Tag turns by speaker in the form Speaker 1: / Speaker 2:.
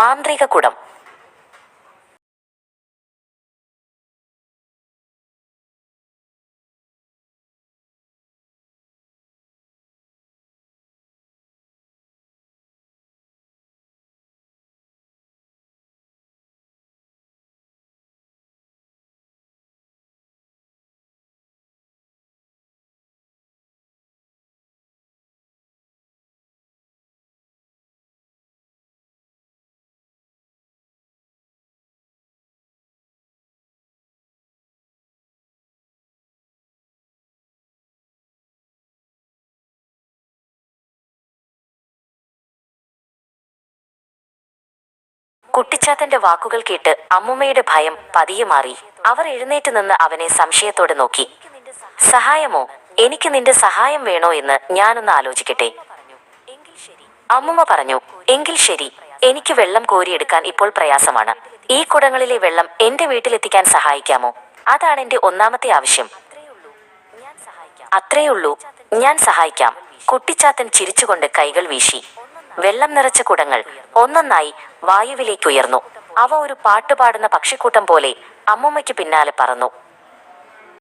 Speaker 1: மாந்திரிக குடம். കുട്ടിച്ചാത്തന്റെ വാക്കുകൾ കേട്ട് അമ്മുമ്മയുടെ ഭയം പതിയെ മാറി. അവർ എഴുന്നേറ്റ് നിന്ന് അവനെ സംശയത്തോടെ നോക്കി. സഹായമോ? എനിക്ക് നിന്റെ സഹായം വേണോ എന്ന് ഞാനൊന്ന് ആലോചിക്കട്ടെ. അമ്മുമ്മ പറഞ്ഞു എങ്കിൽ ശരി. എനിക്ക് വെള്ളം കോരിയെടുക്കാൻ ഇപ്പോൾ പ്രയാസമാണ്. ഈ കുടങ്ങളിലെ വെള്ളം എന്റെ വീട്ടിലെത്തിക്കാൻ സഹായിക്കാമോ? അതാണ് എന്റെ ഒന്നാമത്തെ ആവശ്യം. അത്രയുള്ളൂ. ഞാൻ സഹായിക്കാം. കുട്ടിച്ചാത്തൻ ചിരിച്ചുകൊണ്ട് കൈകൾ വീശി. വെള്ളം നിറച്ച കുടങ്ങൾ. ഒന്നൊന്നായി വായുവിലേക്കുയർന്നു. അവ ഒരു പാട്ടുപാടുന്ന പക്ഷിക്കൂട്ടം പോലെ അമ്മൂമ്മയ്ക്ക് പിന്നാലെ പറന്നു.